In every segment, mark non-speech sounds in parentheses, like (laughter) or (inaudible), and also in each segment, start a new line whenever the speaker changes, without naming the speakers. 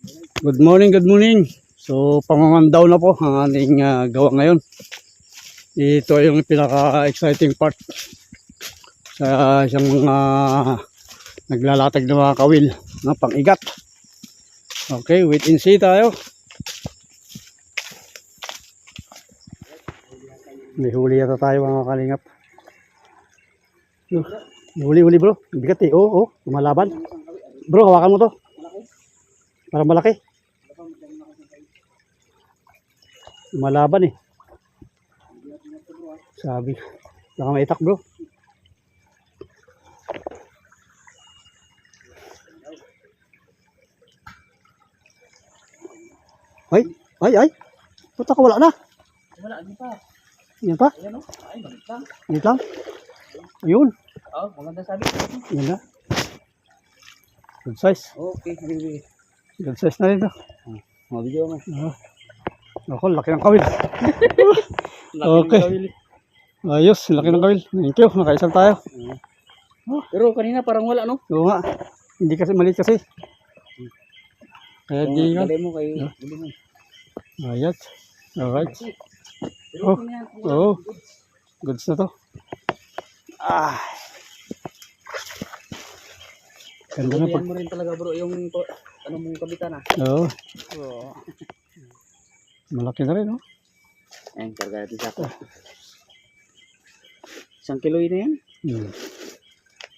Good morning, good morning. So, pangangandaw na po ang ating ah, gawa ngayon. Ito yung pinaka-exciting part sa isang mga naglalatag ng mga kawil na pang-igat. Okay, wait and see tayo. May huli yata tayo mga kalingap. Uh, huli-huli bro. Bigat eh. Oo, oh, oh. Lumalaban. Bro, hawakan mo to. Parang malaki. Lumalaban eh. Sabi. Baka maitak bro. Ay, ay, ay. Puta ka, wala na.
Wala, ano pa?
Yan pa.
Ayan o. Ay, balik lang.
Yan lang. Ayun.
Oh, maganda sabi.
Yan na. Good size.
Okay, okay.
Good size na rin to.
Mga video mo.
Ah. Ako, laki ng kawil. (laughs) Okay. Ayos, laki ng kawil. Thank you. Nakaisang tayo.
Pero kanina parang wala, no?
Oo nga. Hindi kasi maliit kasi. Kaya di nga.
Dali mo kay... Dali mo.
Ayat. Alright. Oh. Oo. Goods na to. Ah. Ganda na pag...
Mo rin talaga bro yung ano mong kabitan ah.
Oo.
Oo.
Malaki na rin, no?
Ayun, karga natin sa ako. Isang kilo na yan.
Hmm.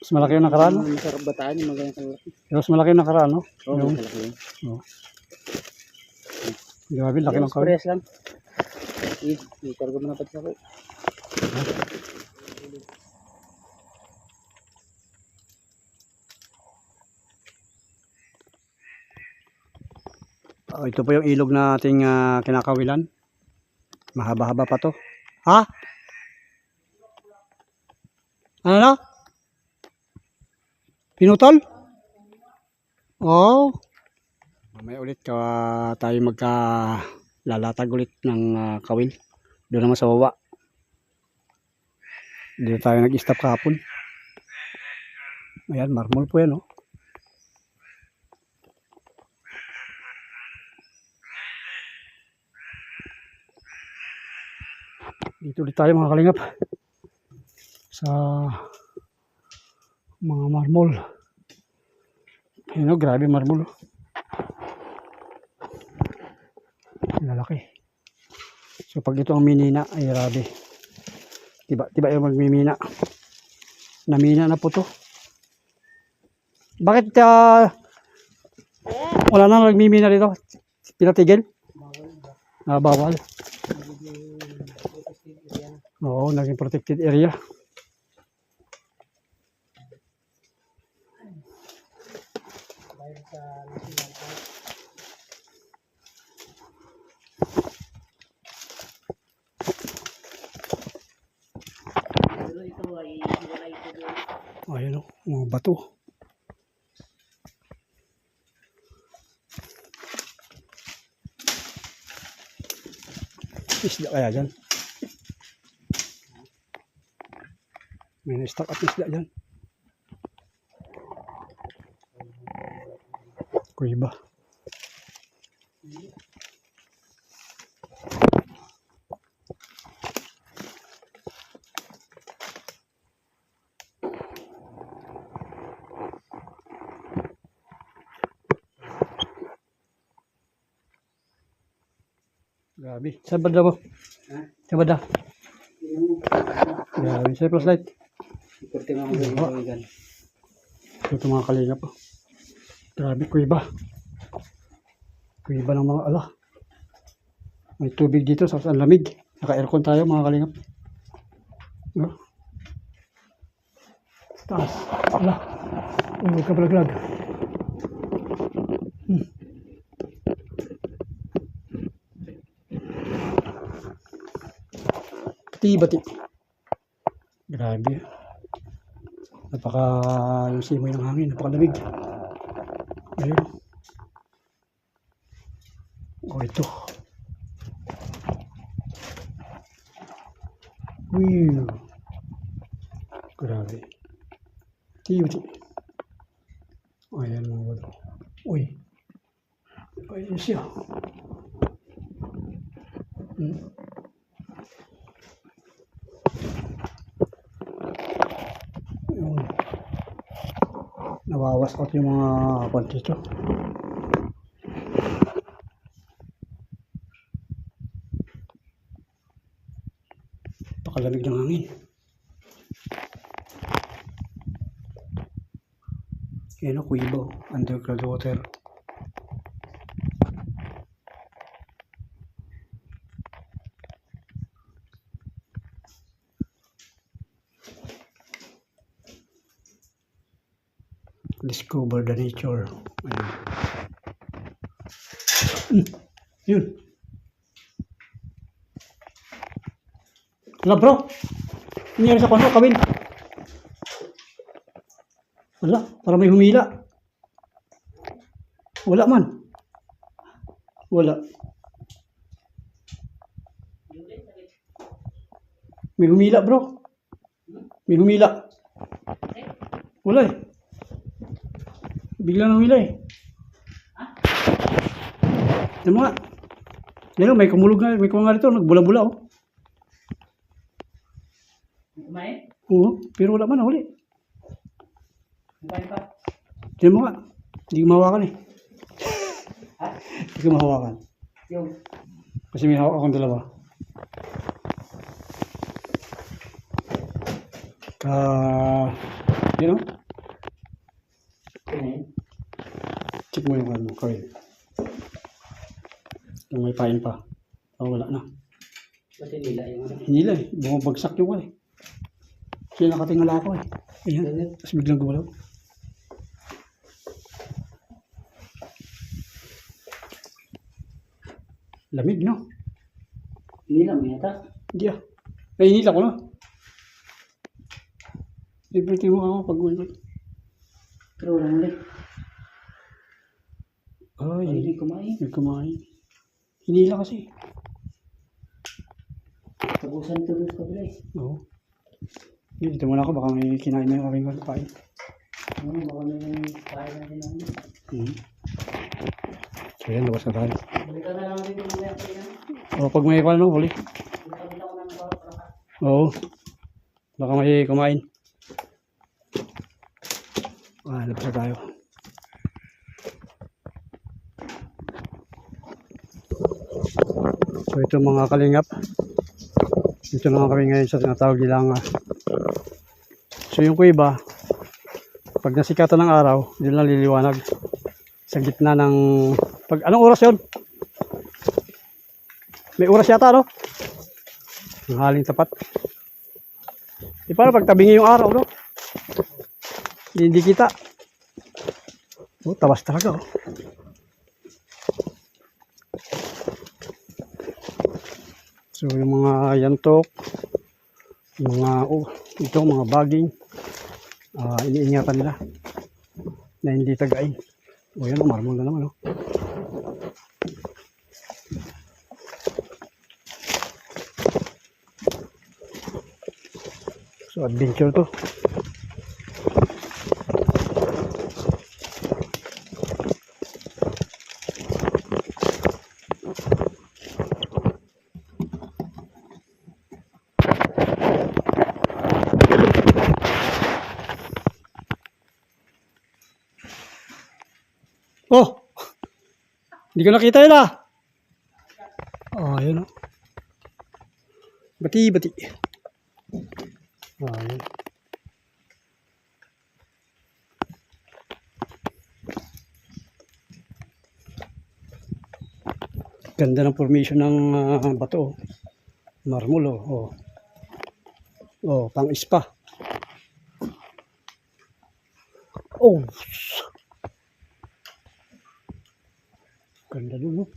Mas malaki yung nakaraan, no?
Ang Masarap bataan yung mga ganyan kalaki.
Pero mas malaki yung nakaraan, no?
Oo,
Yung-
oh, kalaki yun.
Grabe, laki ng kawil.
Express lang. Eh, eh, karga mo na pati ako.
Oh, ito po yung ilog na ating ah, kinakawilan. Mahaba-haba pa to. Ha? Ano na? Pinutol? Oh. Mamaya ulit ka tayo magka lalatag ulit ng ah, kawil. Doon naman sa baba. Dito tayo nag-stop kahapon. Ayan, marmol po yan, oh. Dito ulit tayo mga kalingap. Sa mga marmol. Ayun o, grabe marmol. oh. Lalaki. So pag ito ang minina, ay grabe. Tiba, tiba yung magmimina. Namina na po to. Bakit ah, wala na nagmimina dito? Pinatigil? Ah, bawal. Oo, naging protected area. Ayun o, mga bato. Isda kaya dyan? May na-stock up isda dyan. Kuiba. Grabe. Saan ba daw?
Ha?
Saan ba daw? Grabe. Sa flashlight.
Ikurti doon.
Oo.
Kawigan.
Ito mga kalinga po. Grabe, kuiba. Kuiba ng mga ala. May tubig dito sa ang lamig. Naka-aircon tayo mga kalingap. No? Taas. Ala. Uy, huwag ka palaglag. Hmm. Bati-bati. Grabe. Napaka yung simoy ng hangin, napakalamig. Ayun. O ito. Wow. Grabe. Tiyuti. Ayan mga bro. Uy. Ayun siya. Hmm. Yun. Nawawas out yung mga kwan dito. Pakalamig ng hangin. Yan o, Kuibo, underground water. Discover the nature. Ayun. Hmm, yun. Wala bro. Nangyari sa kwano, kawin. Wala, para may humila. Wala man. Wala. May humila bro. May humila. Wala eh. Bigla nang humila eh. Yan mo nga. Yan o, may kumulog nga, may kumulog nga rito, nagbula-bula oh.
Kumain?
Oo, pero wala man, huli.
Kumain pa?
Yan mo nga. Hindi ko mahawakan eh.
Ha?
Hindi ko mahawakan.
Yung.
Kasi may hawak akong dalawa. Ka... You know?
Kumain?
Check mo yung ano, kawin. Yung may pain pa. Oh, wala na.
Ba't nila yung ano?
Lang eh. Bumabagsak yung wala eh. Kasi nakatingala ako eh. Ayan. Tapos biglang gumalaw. Lamig, no?
Nila mo yata.
Hindi ah. Nainila ko na. Libre mo ako pag uwi ko.
Pero walang ulit.
Ay,
Ay, hindi kumain.
may kumain. Hinila kasi.
Tabusan ito doon kabila eh.
Oo. Hindi, dito muna ako. Baka may kinain na yung aking kain.
Ano, baka may kain natin ng ano.
Hmm. So yan, labas na tayo.
Balikan na lang yung mamaya pa yan.
O, pag may kwan, no, huli.
Ko
Oo. Baka may kumain. Ah, labas na tayo. So ito mga kalingap. Dito na kami ngayon sa tinatawag nilang ah. So yung kuiba, pag nasikatan ng araw, yun lang liliwanag. Sa gitna ng... Pag, anong oras yun? May oras yata, no? Ang haling tapat. Di para pag tabingi yung araw, no? Hindi, hindi kita. Oh, tawas talaga, oh. So, yung mga yantok, mga, oh, ito, mga baging, ah, iniingatan nila na hindi tagain. O, yan, oh, marmol na naman, oh. So, adventure to. Oh! Hindi ko nakita yun ah! Oh, yun oh. Bati, bati. Ah, yun. Ganda ng formation ng ah, bato. oh. Marmol, oh. Oh, oh pang ispa. Oh! Ganda dun, oh.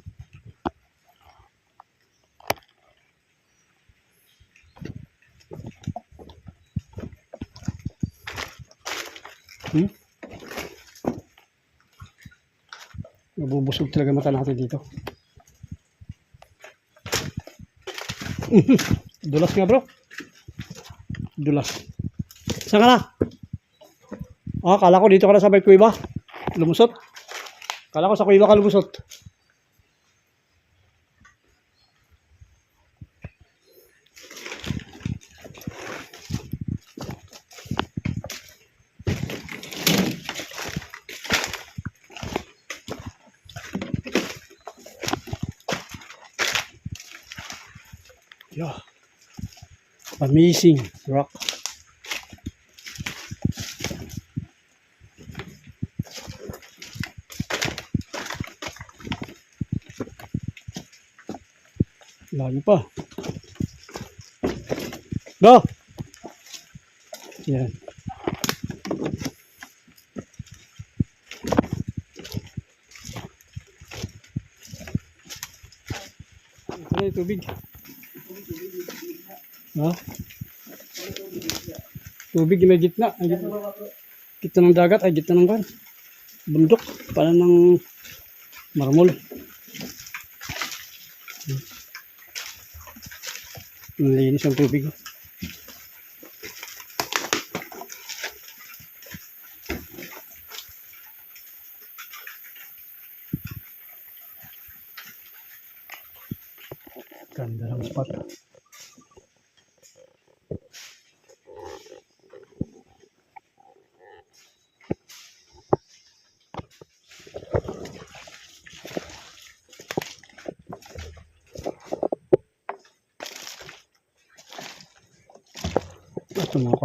Hmm? Nabubusog talaga mata natin dito. (laughs) Dulas nga bro. Dulas. Saan ka na? Ah, kala ko dito ka na sa may kuiba. Lumusot. Kala ko sa kuiba ka lumusot. Amazing rock. Lagi pa. Go! Yan. Ano yung tubig? Ha? Tubig na gitna. Ay, gitna. Ng dagat. Ay, gitna ng kan. Bundok. Para ng marmol. Ang linis ang tubig. Ganda ng spot.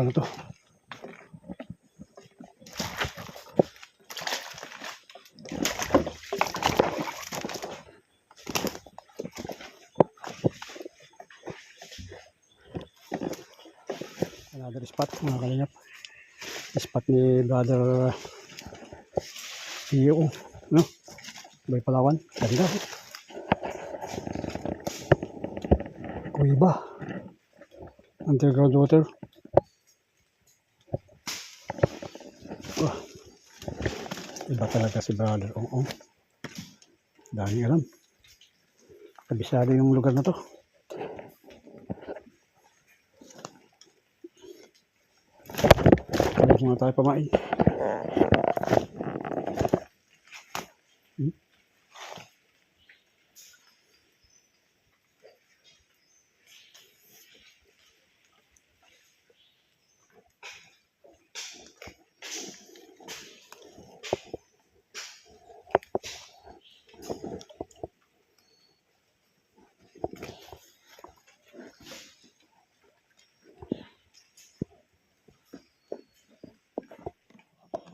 Na to. Another spot mga kalingap. Spot ni brother Iyo. No? Bay Palawan. Ganda. Kuiba. Underground water. Iba talaga si brother. Oo. Dami alam. Kabisado yung lugar na to. Alis muna tayo pamain.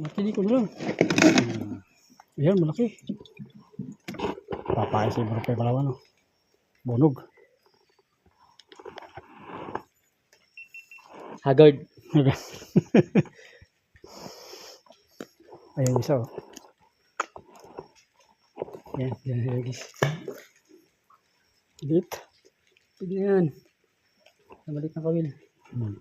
Matili ko na lang. Hmm. Ayan, malaki. Papaya si Bro Pe Palawan. Oh. Bunog.
Haggard. (laughs)
Ayan isa oh.
Yan, yan, yan, guys.
Lit.
Pwede na yan. Nabalik na kawil.
Hmm.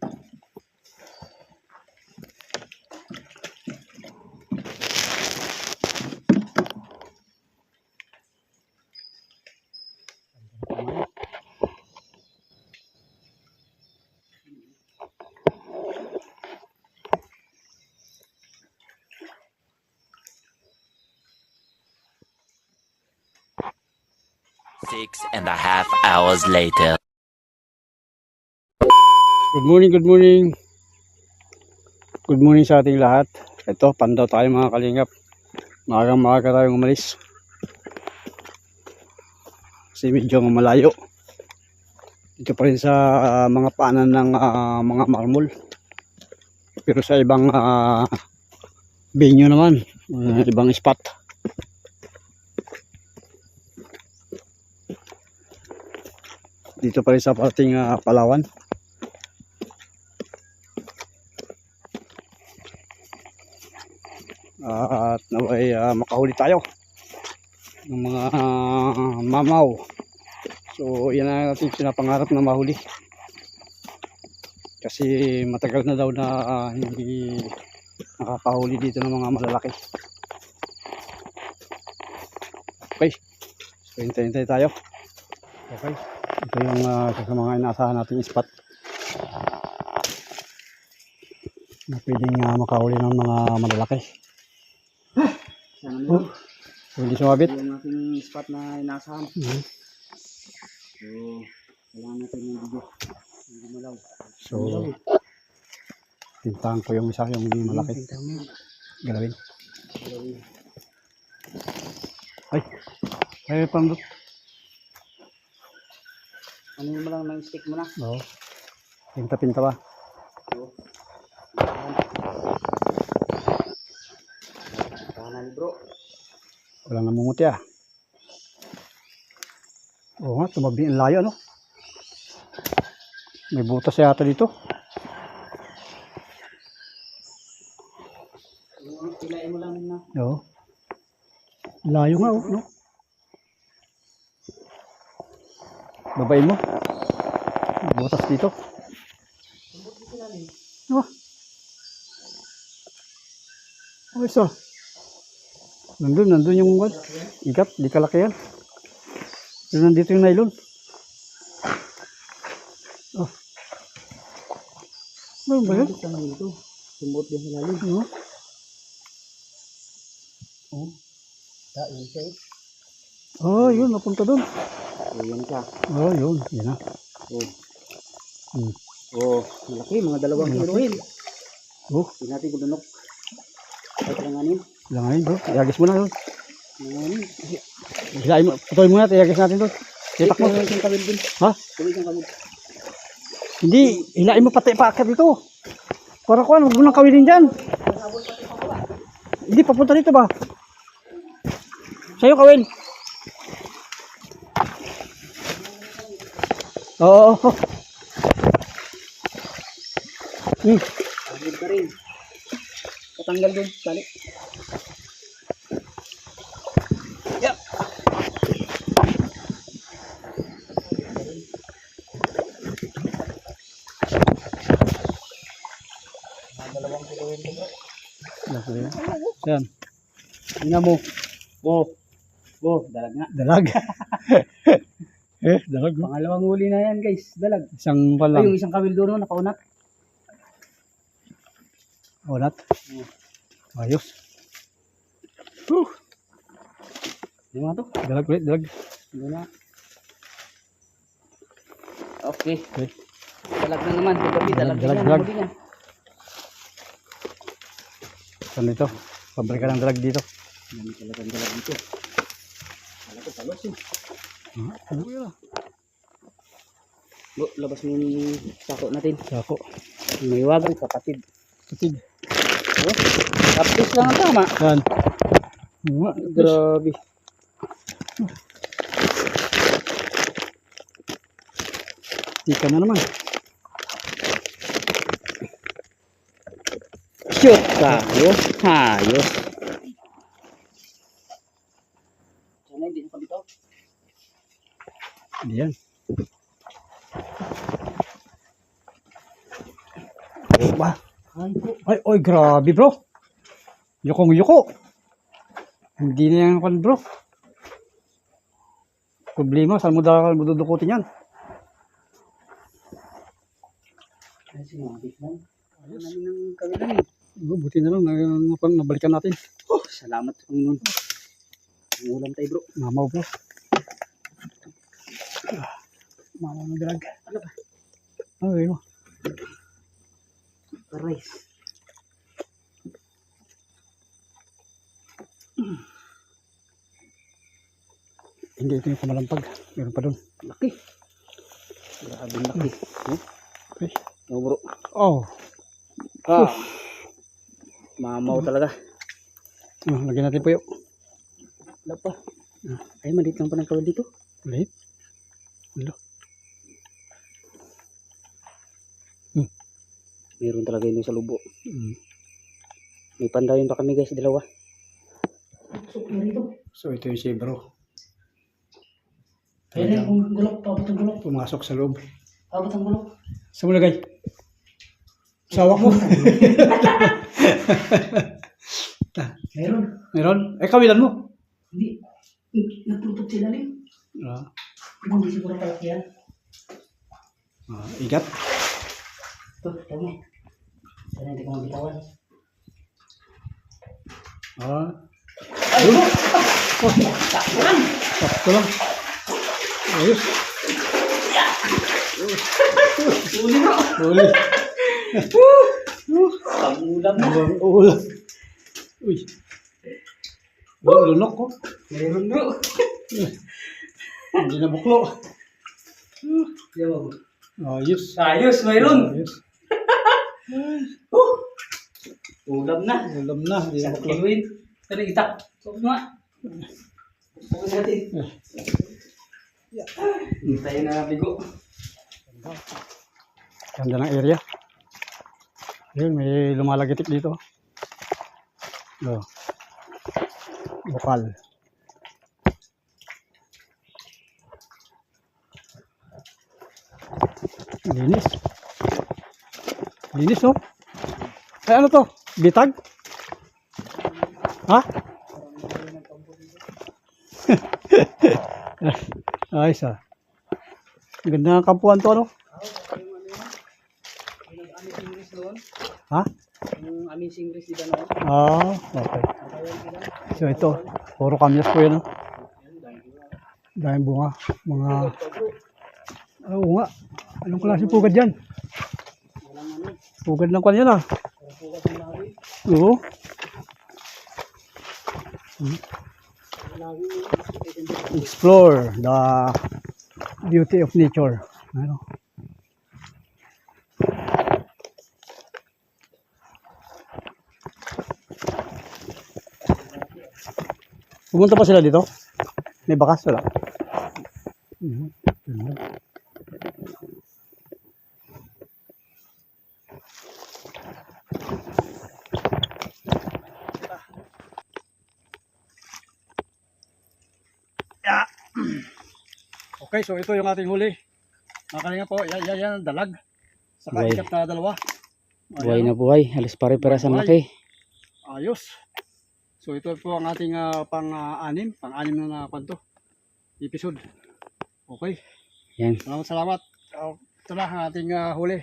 Six and a half hours later.
Good morning, good morning. Good morning sa ating lahat. Ito, pandaw tayo mga kalingap. Maagang maaga tayong umalis. Kasi medyo malayo. Ito pa rin sa ah, mga paanan ng ah, mga marmol. Pero sa ibang ah, venue naman, ah, ibang spot. Dito pa rin sa parting ah, Palawan. at naway ah, makahuli tayo ng mga ah, mamaw. So yan na natin pinapangarap na mahuli. Kasi matagal na daw na ah, hindi nakakahuli dito ng mga malalaki. Okay. So hintay-hintay tayo. Okay ito yung uh, sa mga inaasahan nating spot na pwedeng ah, makahuli ng mga malalaki
Sana.
Oh. Hindi sumabit.
Yung ating spot na inasahan.
Mhm.
So, kailangan natin yung video. Hindi malaw.
So, tintahan ko yung isa, yung malaki.
Tama.
Galawin. Ay, ay, pandot.
Ano mo lang ng stick mo na.
Oo. Pinta-pinta.
Oo. Kanan bro.
Walang namumuti ah. Oo nga, tumabi ang layo ano. May butas yata dito.
Yung Pilain mo lang na.
Oo. Layo nga oh, no? Babain mo. Butas dito. Ano? Oh, isa. Nandun, nandun yung what? Ikat, di kalaki yan. Pero nandito yung nylon. Oh. Ano ba yan?
Sumot din sa lalim.
Ano?
Oh.
Oh, yun, napunta dun.
Oh, yan siya.
Oh, yun, yun na.
Oh.
Hmm.
Oh, malaki. Mga dalawang heroin.
Oh,
Hindi natin gulunok. Kahit lang anin.
lang ngayon bro. Iagis mo na yun.
Mga anin.
Hilain mo, putoy mo na, iagis natin doon. Sitak mo.
Yung kamil din.
Ha?
Yung kamil.
Hindi, hilain mo pati paakyat dito. Para ko, huwag mo nang kawinin dyan. Hindi, papunta dito ba? Sa'yo kawin. Oo. Oo. Hmm.
Agad ka rin. Patanggal doon. Tali.
Yan.
Tingnan mo. Oh. Oh, dalag nga.
Dalag. (laughs) eh, dalag. no?
Pangalawang huli na yan guys. Dalag.
Isang pa
Ay,
lang.
yung isang kawil doon, no, nakaunat.
Ulat.
Hmm.
Ayos. Huh.
Yung mga to.
Dalag ulit, dalag.
Hindi na. Okay.
Okay.
Dalag na naman. Kagabi, dalag,
Dalag,
dalag,
dalag.
niya.
Saan dito? Pabrika ng dalag dito.
Dami talagang dalag dito. Wala ko talos eh.
Ano yun?
Bo, labas mo yung sako natin.
Sako.
May wagang kapatid.
Kapig.
Oh, kapis lang ang tama.
Saan? Nga,
Grabe.
Tika na naman.
Shoot tayo. Hayos. Sana hindi na kabitaw.
Hindi yan. Ba?
Ay
oy, grabe bro. Yukong yuko. Hindi na yan kwan bro. Problema, saan mo dahil mo dudukutin yan?
Ay, sinabi lang. Ayos. ng kawilan eh.
Oh, buti na lang, na, na, na, nabalikan natin.
Oh, salamat sa Panginoon. Ang ulam tayo bro.
Mamaw bro. Ah, Mamaw ng drag.
Ano ba?
Oh, yun mo.
Rice.
Hindi ito yung kumalampag. Meron pa doon.
Laki. Grabe laki. Oh,
Okay.
oh bro.
Oh,
Ah. Mamaw talaga.
oh lagyan natin po yun.
Wala pa. Ay, maliit lang pa ng kawal dito.
Ulit.
Talaga yun sa lubo.
Mm.
May pandayon pa kami guys, dalawa.
So ito yung si bro.
Ayun, yung gulok, pabot ang gulok,
Pumasok sa loob.
pabot ang gulok.
Saan mo lagay? Sawak mo. (laughs)
Meron.
Meron? Eh, kawilan mo.
Hindi. Nagtutok sila rin.
Ah,
Hindi siguro tayo yan.
ah, igat.
Ito, mo. Sana hindi ko mabitawan.
Ah,
Ay, oh!
sakto lang. Ayos.
Uli bro!
Uli.
Ang ulam.
Ang ulam. Uy. Oh, lunok ko.
Meron bro.
Hindi na buklo.
Yo.
Ayos.
Ayos, mayroon.
Ayos. (laughs)
Ulam na.
Ulam na. Di
Sa
na bakla.
kiwin. Tara, itak. Huwag nga. Huwag natin. Hintayin na bigo.
Ganda ng area. Ayun, may lumalagitik dito. Oh. Lokal. Linis. Linis, no? Ay, ano to? Bitag? Ha? (laughs) Ayos ah. Ganda ng kampuan to, ano? Ha?
Yung amazing race, di ba no?
Ah, okay. So ito, puro kamyas po yan. Dahil bunga. Mga... Ah, Oo nga. Anong klase pugad yan? Pugad lang kanya ah. Oo. Hmm. Explore the beauty of nature. Ano? Pumunta pa sila dito? May bakas wala? Mhm. Ganda. Okay, so ito yung ating huli. Nakalinga po, yan, yan, yan ang dalag. Saka
Buhay.
ikat na dalawa.
Buhay
Ayan,
na buhay. Alas pare-paras ang
Buhay.
laki.
Ayos. So ito po ang ating ah, pang-anim, pang-anim na na kwanto. Episode. Okay.
Yan.
Salamat, salamat. Uh, ito na ang ating ah, huli.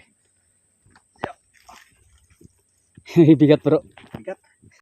(laughs)
Bigat bro.
Bigat.